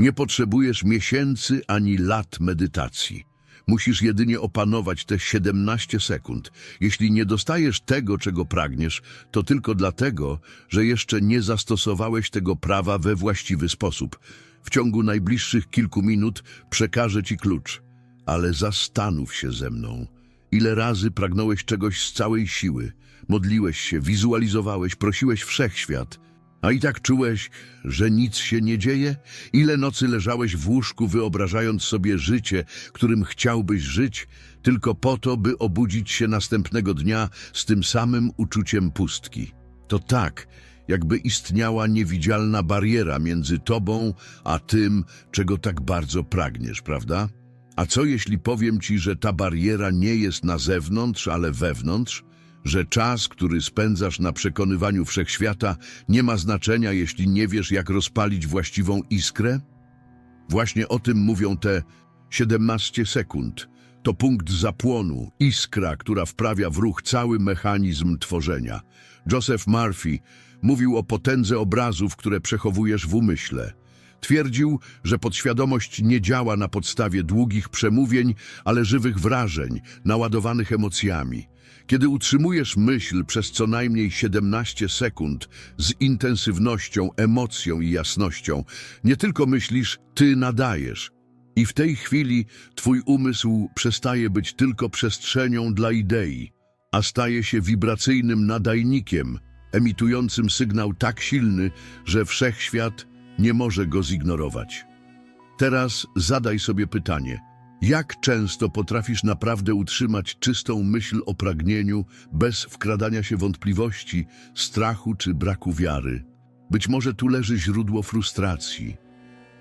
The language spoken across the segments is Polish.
Nie potrzebujesz miesięcy ani lat medytacji. Musisz jedynie opanować te 17 sekund. Jeśli nie dostajesz tego, czego pragniesz, to tylko dlatego, że jeszcze nie zastosowałeś tego prawa we właściwy sposób. W ciągu najbliższych kilku minut przekażę ci klucz, ale zastanów się ze mną. Ile razy pragnąłeś czegoś z całej siły, modliłeś się, wizualizowałeś, prosiłeś wszechświat, a i tak czułeś, że nic się nie dzieje? Ile nocy leżałeś w łóżku, wyobrażając sobie życie, którym chciałbyś żyć, tylko po to, by obudzić się następnego dnia z tym samym uczuciem pustki? To tak, jakby istniała niewidzialna bariera między tobą a tym, czego tak bardzo pragniesz, prawda? A co jeśli powiem ci, że ta bariera nie jest na zewnątrz, ale wewnątrz? Że czas, który spędzasz na przekonywaniu wszechświata, nie ma znaczenia, jeśli nie wiesz, jak rozpalić właściwą iskrę? Właśnie o tym mówią te 17 sekund. To punkt zapłonu, iskra, która wprawia w ruch cały mechanizm tworzenia. Joseph Murphy mówił o potędze obrazów, które przechowujesz w umyśle. Twierdził, że podświadomość nie działa na podstawie długich przemówień, ale żywych wrażeń, naładowanych emocjami. Kiedy utrzymujesz myśl przez co najmniej 17 sekund z intensywnością, emocją i jasnością, nie tylko myślisz, ty nadajesz. I w tej chwili twój umysł przestaje być tylko przestrzenią dla idei, a staje się wibracyjnym nadajnikiem, emitującym sygnał tak silny, że wszechświat nie może go zignorować. Teraz zadaj sobie pytanie, jak często potrafisz naprawdę utrzymać czystą myśl o pragnieniu bez wkradania się wątpliwości, strachu czy braku wiary? Być może tu leży źródło frustracji.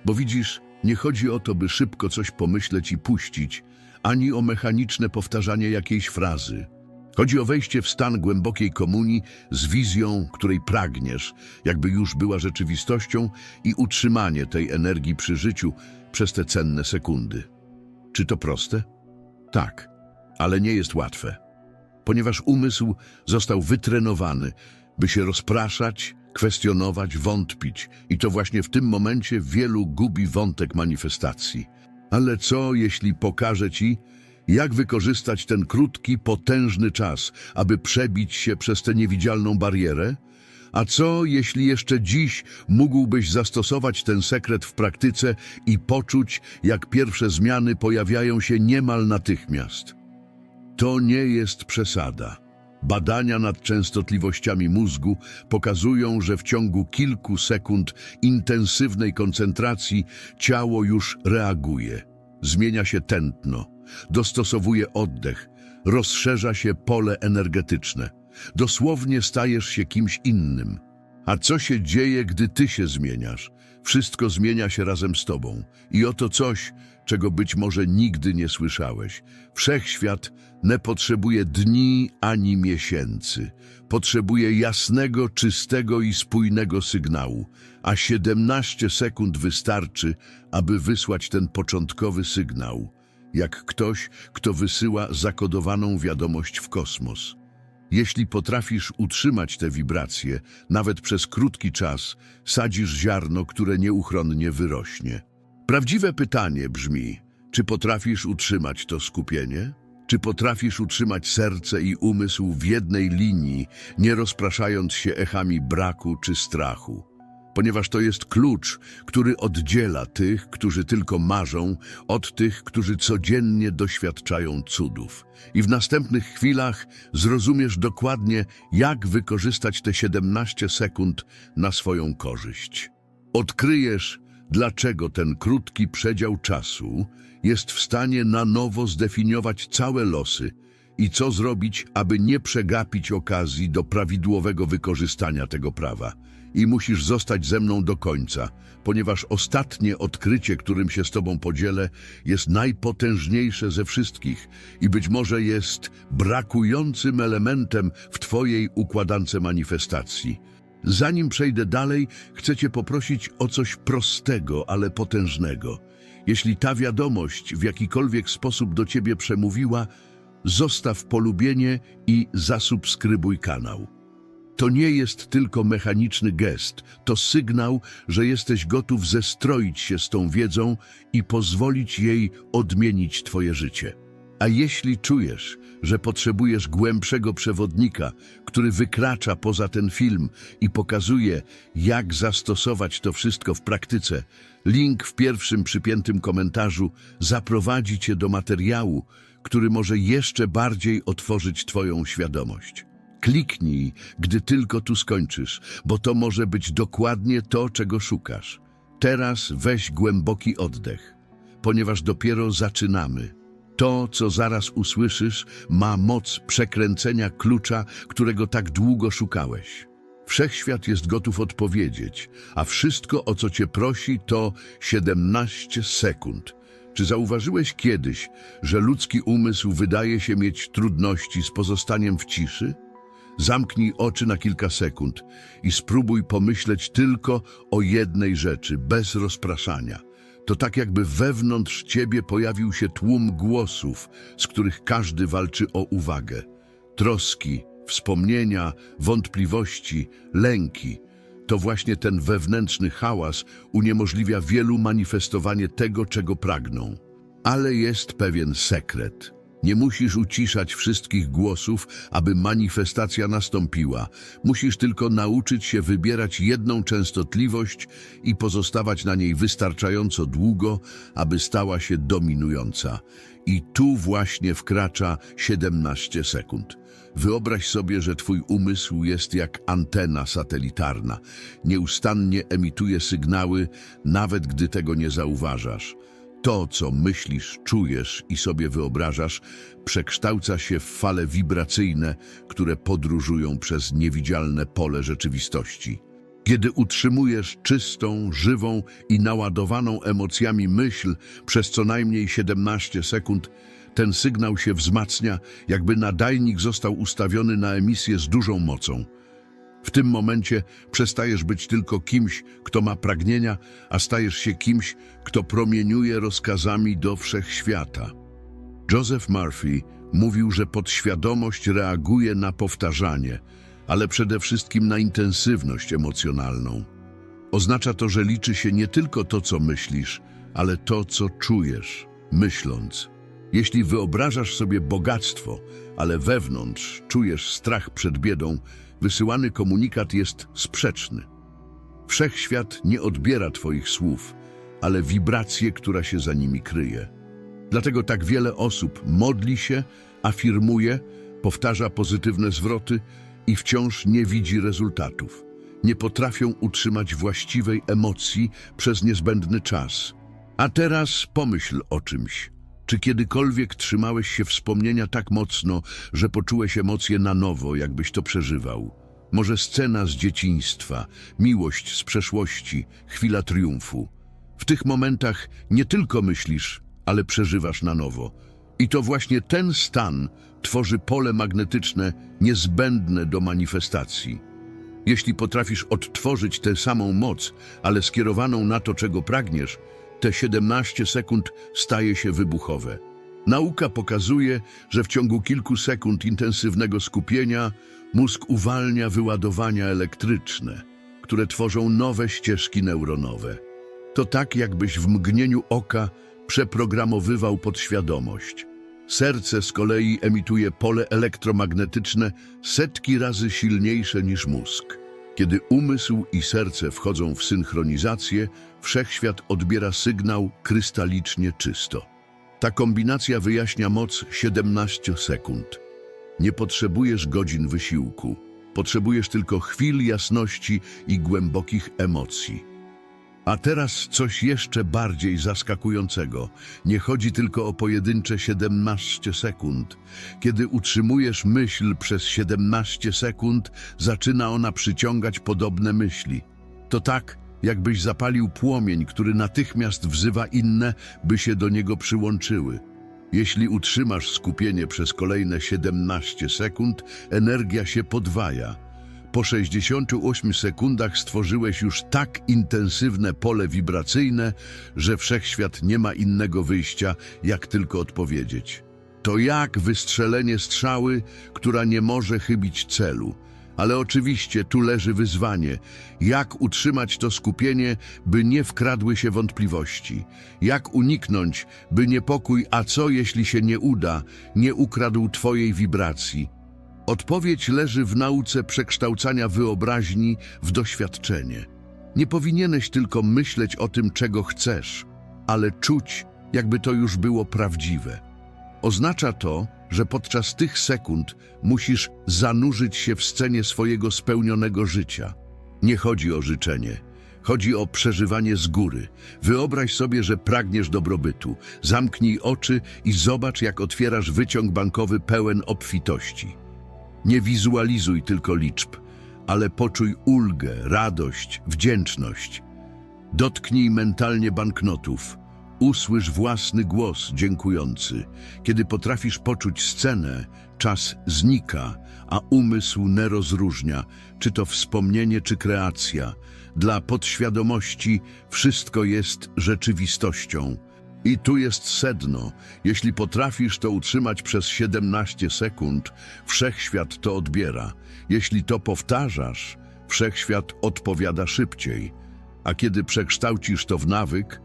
Bo widzisz, nie chodzi o to, by szybko coś pomyśleć i puścić, ani o mechaniczne powtarzanie jakiejś frazy. Chodzi o wejście w stan głębokiej komunii z wizją, której pragniesz, jakby już była rzeczywistością i utrzymanie tej energii przy życiu przez te cenne sekundy. Czy to proste? Tak, ale nie jest łatwe, ponieważ umysł został wytrenowany, by się rozpraszać, kwestionować, wątpić i to właśnie w tym momencie wielu gubi wątek manifestacji. Ale co, jeśli pokażę Ci, jak wykorzystać ten krótki, potężny czas, aby przebić się przez tę niewidzialną barierę? A co, jeśli jeszcze dziś mógłbyś zastosować ten sekret w praktyce i poczuć, jak pierwsze zmiany pojawiają się niemal natychmiast? To nie jest przesada. Badania nad częstotliwościami mózgu pokazują, że w ciągu kilku sekund intensywnej koncentracji ciało już reaguje. Zmienia się tętno, dostosowuje oddech, rozszerza się pole energetyczne. Dosłownie stajesz się kimś innym. A co się dzieje, gdy ty się zmieniasz? Wszystko zmienia się razem z tobą. I oto coś, czego być może nigdy nie słyszałeś. Wszechświat nie potrzebuje dni ani miesięcy. Potrzebuje jasnego, czystego i spójnego sygnału, a 17 sekund wystarczy, aby wysłać ten początkowy sygnał, jak ktoś, kto wysyła zakodowaną wiadomość w kosmos. Jeśli potrafisz utrzymać te wibracje, nawet przez krótki czas, sadzisz ziarno, które nieuchronnie wyrośnie. Prawdziwe pytanie brzmi, czy potrafisz utrzymać to skupienie? Czy potrafisz utrzymać serce i umysł w jednej linii, nie rozpraszając się echami braku czy strachu? Ponieważ to jest klucz, który oddziela tych, którzy tylko marzą, od tych, którzy codziennie doświadczają cudów. I w następnych chwilach zrozumiesz dokładnie, jak wykorzystać te 17 sekund na swoją korzyść. Odkryjesz, dlaczego ten krótki przedział czasu jest w stanie na nowo zdefiniować całe losy i co zrobić, aby nie przegapić okazji do prawidłowego wykorzystania tego prawa. I musisz zostać ze mną do końca, ponieważ ostatnie odkrycie, którym się z tobą podzielę, jest najpotężniejsze ze wszystkich i być może jest brakującym elementem w twojej układance manifestacji. Zanim przejdę dalej, chcę Cię poprosić o coś prostego, ale potężnego. Jeśli ta wiadomość w jakikolwiek sposób do Ciebie przemówiła, zostaw polubienie i zasubskrybuj kanał. To nie jest tylko mechaniczny gest, to sygnał, że jesteś gotów zestroić się z tą wiedzą i pozwolić jej odmienić Twoje życie. A jeśli czujesz, że potrzebujesz głębszego przewodnika, który wykracza poza ten film i pokazuje, jak zastosować to wszystko w praktyce, link w pierwszym przypiętym komentarzu zaprowadzi Cię do materiału, który może jeszcze bardziej otworzyć Twoją świadomość. Kliknij, gdy tylko tu skończysz, bo to może być dokładnie to, czego szukasz. Teraz weź głęboki oddech, ponieważ dopiero zaczynamy. To, co zaraz usłyszysz, ma moc przekręcenia klucza, którego tak długo szukałeś. Wszechświat jest gotów odpowiedzieć, a wszystko, o co cię prosi, to 17 sekund. Czy zauważyłeś kiedyś, że ludzki umysł wydaje się mieć trudności z pozostaniem w ciszy? Zamknij oczy na kilka sekund i spróbuj pomyśleć tylko o jednej rzeczy, bez rozpraszania. To tak jakby wewnątrz ciebie pojawił się tłum głosów, z których każdy walczy o uwagę. Troski, wspomnienia, wątpliwości, lęki. To właśnie ten wewnętrzny hałas uniemożliwia wielu manifestowanie tego, czego pragną. Ale jest pewien sekret. Nie musisz uciszać wszystkich głosów, aby manifestacja nastąpiła. Musisz tylko nauczyć się wybierać jedną częstotliwość i pozostawać na niej wystarczająco długo, aby stała się dominująca. I tu właśnie wkracza 17 sekund. Wyobraź sobie, że twój umysł jest jak antena satelitarna. Nieustannie emituje sygnały, nawet gdy tego nie zauważasz. To, co myślisz, czujesz i sobie wyobrażasz, przekształca się w fale wibracyjne, które podróżują przez niewidzialne pole rzeczywistości. Kiedy utrzymujesz czystą, żywą i naładowaną emocjami myśl przez co najmniej 17 sekund, ten sygnał się wzmacnia, jakby nadajnik został ustawiony na emisję z dużą mocą. W tym momencie przestajesz być tylko kimś, kto ma pragnienia, a stajesz się kimś, kto promieniuje rozkazami do wszechświata. Joseph Murphy mówił, że podświadomość reaguje na powtarzanie, ale przede wszystkim na intensywność emocjonalną. Oznacza to, że liczy się nie tylko to, co myślisz, ale to, co czujesz, myśląc. Jeśli wyobrażasz sobie bogactwo, ale wewnątrz czujesz strach przed biedą, wysyłany komunikat jest sprzeczny. Wszechświat nie odbiera Twoich słów, ale wibrację, która się za nimi kryje. Dlatego tak wiele osób modli się, afirmuje, powtarza pozytywne zwroty i wciąż nie widzi rezultatów. Nie potrafią utrzymać właściwej emocji przez niezbędny czas. A teraz pomyśl o czymś. Czy kiedykolwiek trzymałeś się wspomnienia tak mocno, że poczułeś emocje na nowo, jakbyś to przeżywał? Może scena z dzieciństwa, miłość z przeszłości, chwila triumfu. W tych momentach nie tylko myślisz, ale przeżywasz na nowo. I to właśnie ten stan tworzy pole magnetyczne niezbędne do manifestacji. Jeśli potrafisz odtworzyć tę samą moc, ale skierowaną na to, czego pragniesz, te 17 sekund staje się wybuchowe. Nauka pokazuje, że w ciągu kilku sekund intensywnego skupienia mózg uwalnia wyładowania elektryczne, które tworzą nowe ścieżki neuronowe. To tak, jakbyś w mgnieniu oka przeprogramowywał podświadomość. Serce z kolei emituje pole elektromagnetyczne setki razy silniejsze niż mózg. Kiedy umysł i serce wchodzą w synchronizację, wszechświat odbiera sygnał krystalicznie czysto. Ta kombinacja wyjaśnia moc 17 sekund. Nie potrzebujesz godzin wysiłku, potrzebujesz tylko chwil jasności i głębokich emocji. A teraz coś jeszcze bardziej zaskakującego. Nie chodzi tylko o pojedyncze 17 sekund. Kiedy utrzymujesz myśl przez 17 sekund, zaczyna ona przyciągać podobne myśli. To tak, jakbyś zapalił płomień, który natychmiast wzywa inne, by się do niego przyłączyły. Jeśli utrzymasz skupienie przez kolejne 17 sekund, energia się podwaja. Po 68 sekundach stworzyłeś już tak intensywne pole wibracyjne, że wszechświat nie ma innego wyjścia, jak tylko odpowiedzieć. To jak wystrzelenie strzały, która nie może chybić celu, Ale oczywiście tu leży wyzwanie. Jak utrzymać to skupienie, by nie wkradły się wątpliwości? Jak uniknąć, by niepokój, a co jeśli się nie uda, nie ukradł twojej wibracji? Odpowiedź leży w nauce przekształcania wyobraźni w doświadczenie. Nie powinieneś tylko myśleć o tym, czego chcesz, ale czuć, jakby to już było prawdziwe. Oznacza to, że podczas tych sekund musisz zanurzyć się w scenie swojego spełnionego życia. Nie chodzi o życzenie. Chodzi o przeżywanie z góry. Wyobraź sobie, że pragniesz dobrobytu. Zamknij oczy i zobacz, jak otwierasz wyciąg bankowy pełen obfitości. Nie wizualizuj tylko liczb, ale poczuj ulgę, radość, wdzięczność. Dotknij mentalnie banknotów. Usłysz własny głos dziękujący. Kiedy potrafisz poczuć scenę, czas znika, a umysł nie rozróżnia, czy to wspomnienie, czy kreacja. Dla podświadomości wszystko jest rzeczywistością. I tu jest sedno. Jeśli potrafisz to utrzymać przez 17 sekund, wszechświat to odbiera. Jeśli to powtarzasz, wszechświat odpowiada szybciej. A kiedy przekształcisz to w nawyk,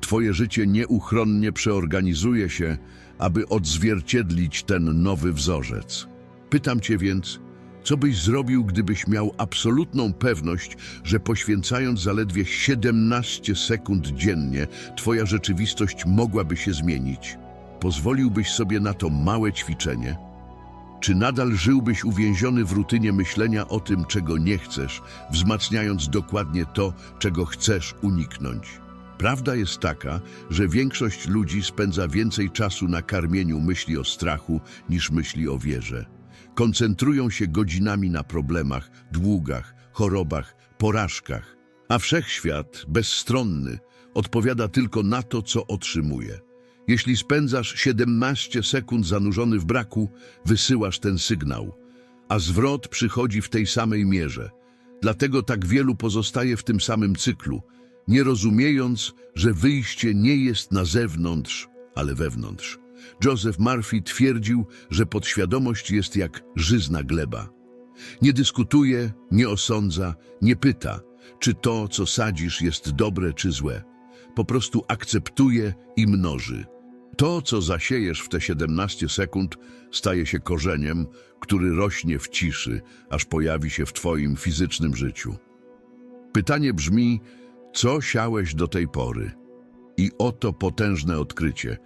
Twoje życie nieuchronnie przeorganizuje się, aby odzwierciedlić ten nowy wzorzec. Pytam Cię więc, co byś zrobił, gdybyś miał absolutną pewność, że poświęcając zaledwie 17 sekund dziennie, Twoja rzeczywistość mogłaby się zmienić? Pozwoliłbyś sobie na to małe ćwiczenie? Czy nadal żyłbyś uwięziony w rutynie myślenia o tym, czego nie chcesz, wzmacniając dokładnie to, czego chcesz uniknąć? Prawda jest taka, że większość ludzi spędza więcej czasu na karmieniu myśli o strachu niż myśli o wierze. Koncentrują się godzinami na problemach, długach, chorobach, porażkach, a wszechświat, bezstronny, odpowiada tylko na to, co otrzymuje. Jeśli spędzasz 17 sekund zanurzony w braku, wysyłasz ten sygnał, a zwrot przychodzi w tej samej mierze. Dlatego tak wielu pozostaje w tym samym cyklu, nie rozumiejąc, że wyjście nie jest na zewnątrz, ale wewnątrz. Joseph Murphy twierdził, że podświadomość jest jak żyzna gleba. Nie dyskutuje, nie osądza, nie pyta, czy to, co sadzisz, jest dobre czy złe. Po prostu akceptuje i mnoży. To, co zasiejesz w te 17 sekund, staje się korzeniem, który rośnie w ciszy, aż pojawi się w Twoim fizycznym życiu. Pytanie brzmi, co siałeś do tej pory? I oto potężne odkrycie.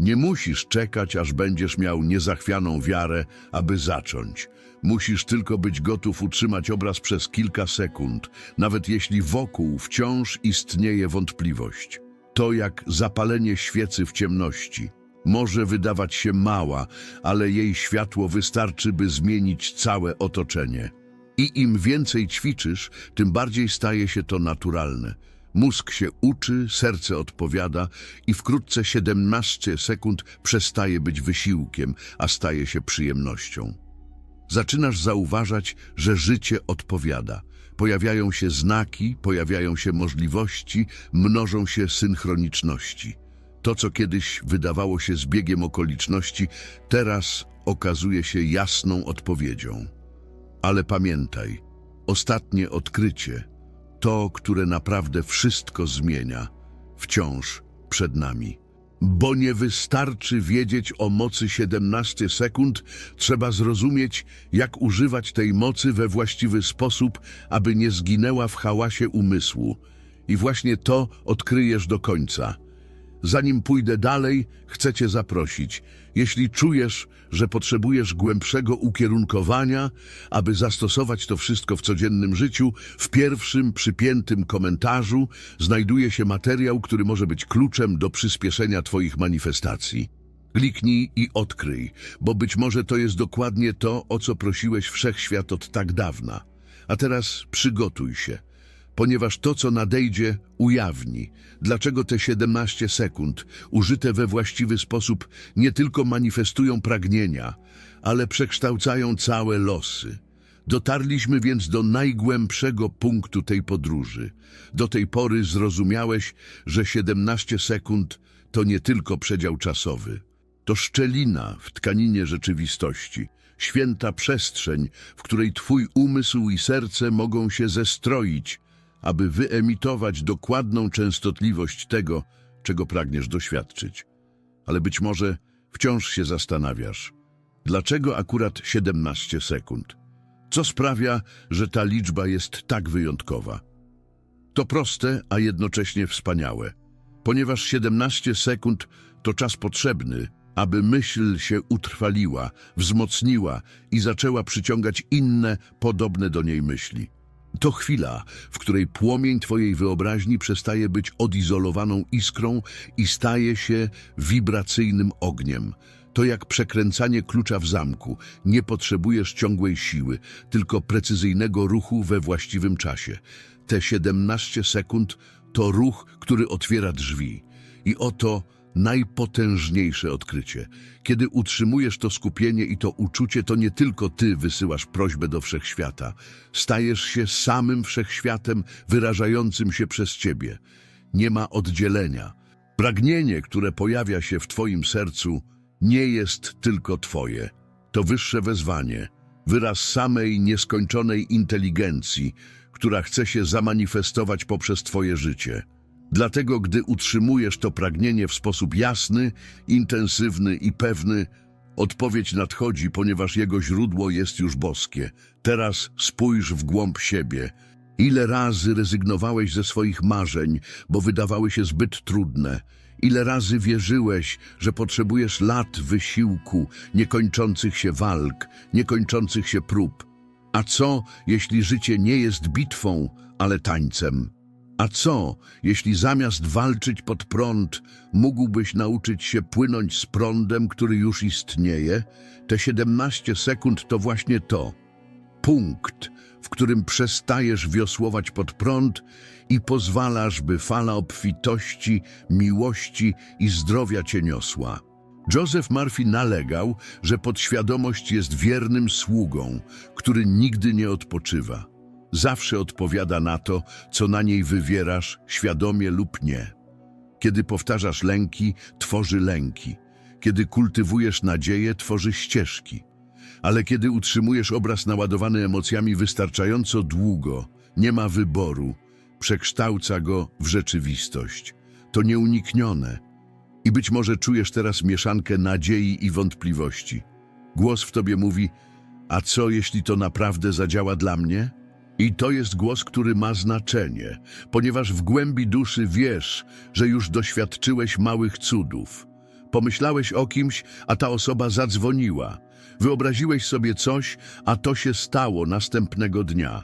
Nie musisz czekać, aż będziesz miał niezachwianą wiarę, aby zacząć. Musisz tylko być gotów utrzymać obraz przez kilka sekund, nawet jeśli wokół wciąż istnieje wątpliwość. To jak zapalenie świecy w ciemności. Może wydawać się mała, ale jej światło wystarczy, by zmienić całe otoczenie. I im więcej ćwiczysz, tym bardziej staje się to naturalne. Mózg się uczy, serce odpowiada i wkrótce 17 sekund przestaje być wysiłkiem, a staje się przyjemnością. Zaczynasz zauważać, że życie odpowiada. Pojawiają się znaki, pojawiają się możliwości, mnożą się synchroniczności. To, co kiedyś wydawało się zbiegiem okoliczności, teraz okazuje się jasną odpowiedzią. Ale pamiętaj, ostatnie odkrycie, to, które naprawdę wszystko zmienia, wciąż przed nami. Bo nie wystarczy wiedzieć o mocy 17 sekund, trzeba zrozumieć, jak używać tej mocy we właściwy sposób, aby nie zginęła w hałasie umysłu. I właśnie to odkryjesz do końca. Zanim pójdę dalej, chcę Cię zaprosić. Jeśli czujesz, że potrzebujesz głębszego ukierunkowania, aby zastosować to wszystko w codziennym życiu, w pierwszym przypiętym komentarzu znajduje się materiał, który może być kluczem do przyspieszenia Twoich manifestacji. Kliknij i odkryj, bo być może to jest dokładnie to, o co prosiłeś wszechświat od tak dawna. A teraz przygotuj się ponieważ to, co nadejdzie, ujawni, dlaczego te 17 sekund, użyte we właściwy sposób, nie tylko manifestują pragnienia, ale przekształcają całe losy. Dotarliśmy więc do najgłębszego punktu tej podróży. Do tej pory zrozumiałeś, że 17 sekund to nie tylko przedział czasowy. To szczelina w tkaninie rzeczywistości. święta przestrzeń, w której twój umysł i serce mogą się zestroić, aby wyemitować dokładną częstotliwość tego, czego pragniesz doświadczyć. Ale być może wciąż się zastanawiasz, dlaczego akurat 17 sekund? Co sprawia, że ta liczba jest tak wyjątkowa? To proste, a jednocześnie wspaniałe, ponieważ 17 sekund to czas potrzebny, aby myśl się utrwaliła, wzmocniła i zaczęła przyciągać inne, podobne do niej myśli. To chwila, w której płomień Twojej wyobraźni przestaje być odizolowaną iskrą i staje się wibracyjnym ogniem. To jak przekręcanie klucza w zamku. Nie potrzebujesz ciągłej siły, tylko precyzyjnego ruchu we właściwym czasie. Te 17 sekund to ruch, który otwiera drzwi. I oto najpotężniejsze odkrycie. Kiedy utrzymujesz to skupienie i to uczucie, to nie tylko ty wysyłasz prośbę do wszechświata. Stajesz się samym wszechświatem wyrażającym się przez ciebie. Nie ma oddzielenia. Pragnienie, które pojawia się w twoim sercu, nie jest tylko twoje. To wyższe wezwanie, wyraz samej nieskończonej inteligencji, która chce się zamanifestować poprzez twoje życie. Dlatego, gdy utrzymujesz to pragnienie w sposób jasny, intensywny i pewny, odpowiedź nadchodzi, ponieważ jego źródło jest już boskie. Teraz spójrz w głąb siebie. Ile razy rezygnowałeś ze swoich marzeń, bo wydawały się zbyt trudne? Ile razy wierzyłeś, że potrzebujesz lat wysiłku, niekończących się walk, niekończących się prób? A co, jeśli życie nie jest bitwą, ale tańcem? A co, jeśli zamiast walczyć pod prąd, mógłbyś nauczyć się płynąć z prądem, który już istnieje? Te 17 sekund to właśnie to. Punkt, w którym przestajesz wiosłować pod prąd i pozwalasz, by fala obfitości, miłości i zdrowia cię niosła. Joseph Murphy nalegał, że podświadomość jest wiernym sługą, który nigdy nie odpoczywa. Zawsze odpowiada na to, co na niej wywierasz, świadomie lub nie. Kiedy powtarzasz lęki, tworzy lęki. Kiedy kultywujesz nadzieję, tworzy ścieżki. Ale kiedy utrzymujesz obraz naładowany emocjami wystarczająco długo, nie ma wyboru, przekształca go w rzeczywistość. To nieuniknione. I być może czujesz teraz mieszankę nadziei i wątpliwości. Głos w tobie mówi, a co jeśli to naprawdę zadziała dla mnie? I to jest głos, który ma znaczenie, ponieważ w głębi duszy wiesz, że już doświadczyłeś małych cudów. Pomyślałeś o kimś, a ta osoba zadzwoniła. Wyobraziłeś sobie coś, a to się stało następnego dnia.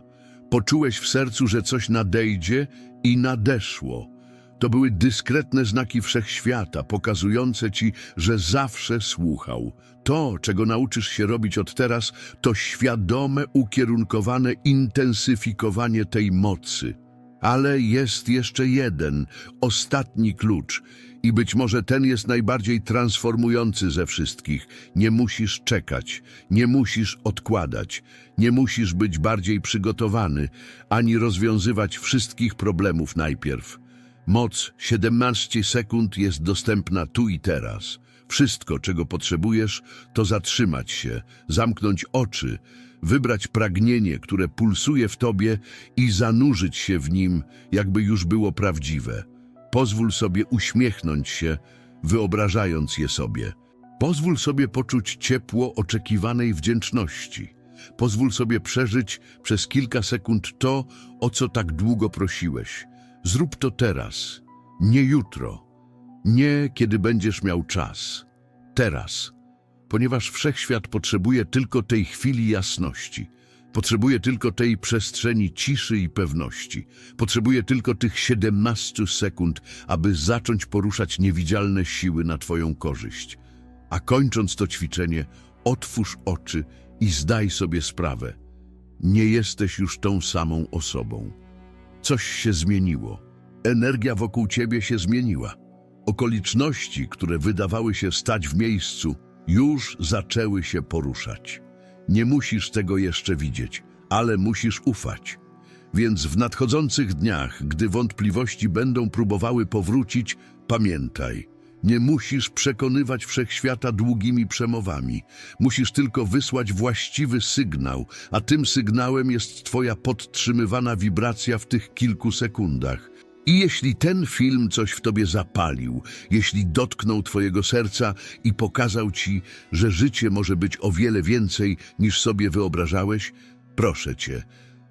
Poczułeś w sercu, że coś nadejdzie i nadeszło. To były dyskretne znaki wszechświata, pokazujące ci, że zawsze słuchał. To, czego nauczysz się robić od teraz, to świadome, ukierunkowane intensyfikowanie tej mocy. Ale jest jeszcze jeden, ostatni klucz. I być może ten jest najbardziej transformujący ze wszystkich. Nie musisz czekać, nie musisz odkładać, nie musisz być bardziej przygotowany, ani rozwiązywać wszystkich problemów najpierw. Moc 17 sekund jest dostępna tu i teraz. Wszystko, czego potrzebujesz, to zatrzymać się, zamknąć oczy, wybrać pragnienie, które pulsuje w tobie i zanurzyć się w nim, jakby już było prawdziwe. Pozwól sobie uśmiechnąć się, wyobrażając je sobie. Pozwól sobie poczuć ciepło oczekiwanej wdzięczności. Pozwól sobie przeżyć przez kilka sekund to, o co tak długo prosiłeś. Zrób to teraz, nie jutro, nie kiedy będziesz miał czas. Teraz, ponieważ wszechświat potrzebuje tylko tej chwili jasności. Potrzebuje tylko tej przestrzeni ciszy i pewności. Potrzebuje tylko tych 17 sekund, aby zacząć poruszać niewidzialne siły na Twoją korzyść. A kończąc to ćwiczenie, otwórz oczy i zdaj sobie sprawę. Nie jesteś już tą samą osobą. Coś się zmieniło. Energia wokół ciebie się zmieniła. Okoliczności, które wydawały się stać w miejscu, już zaczęły się poruszać. Nie musisz tego jeszcze widzieć, ale musisz ufać. Więc w nadchodzących dniach, gdy wątpliwości będą próbowały powrócić, pamiętaj, Nie musisz przekonywać wszechświata długimi przemowami. Musisz tylko wysłać właściwy sygnał, a tym sygnałem jest Twoja podtrzymywana wibracja w tych kilku sekundach. I jeśli ten film coś w tobie zapalił, jeśli dotknął twojego serca i pokazał ci, że życie może być o wiele więcej niż sobie wyobrażałeś, proszę cię,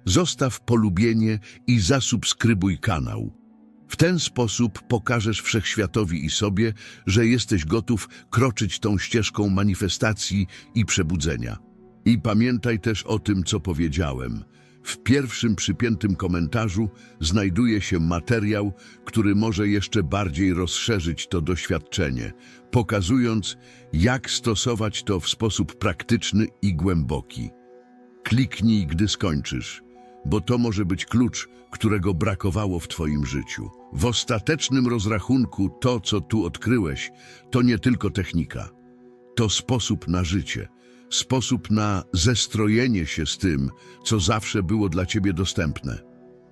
zostaw polubienie i zasubskrybuj kanał. W ten sposób pokażesz wszechświatowi i sobie, że jesteś gotów kroczyć tą ścieżką manifestacji i przebudzenia. I pamiętaj też o tym, co powiedziałem. W pierwszym przypiętym komentarzu znajduje się materiał, który może jeszcze bardziej rozszerzyć to doświadczenie, pokazując, jak stosować to w sposób praktyczny i głęboki. Kliknij, gdy skończysz, bo to może być klucz, którego brakowało w Twoim życiu. W ostatecznym rozrachunku to, co tu odkryłeś, to nie tylko technika. To sposób na życie, sposób na zestrojenie się z tym, co zawsze było dla Ciebie dostępne.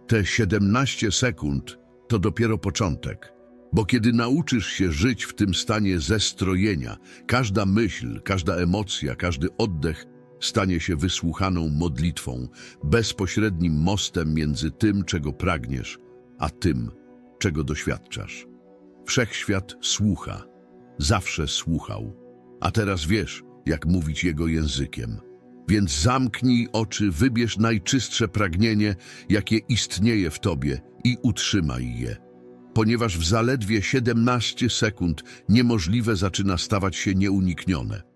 Te 17 sekund to dopiero początek, bo kiedy nauczysz się żyć w tym stanie zestrojenia, każda myśl, każda emocja, każdy oddech stanie się wysłuchaną modlitwą, bezpośrednim mostem między tym, czego pragniesz, a tym, czego doświadczasz. Wszechświat słucha, zawsze słuchał, a teraz wiesz, jak mówić jego językiem. Więc zamknij oczy, wybierz najczystsze pragnienie, jakie istnieje w tobie i utrzymaj je. Ponieważ w zaledwie 17 sekund niemożliwe zaczyna stawać się nieuniknione.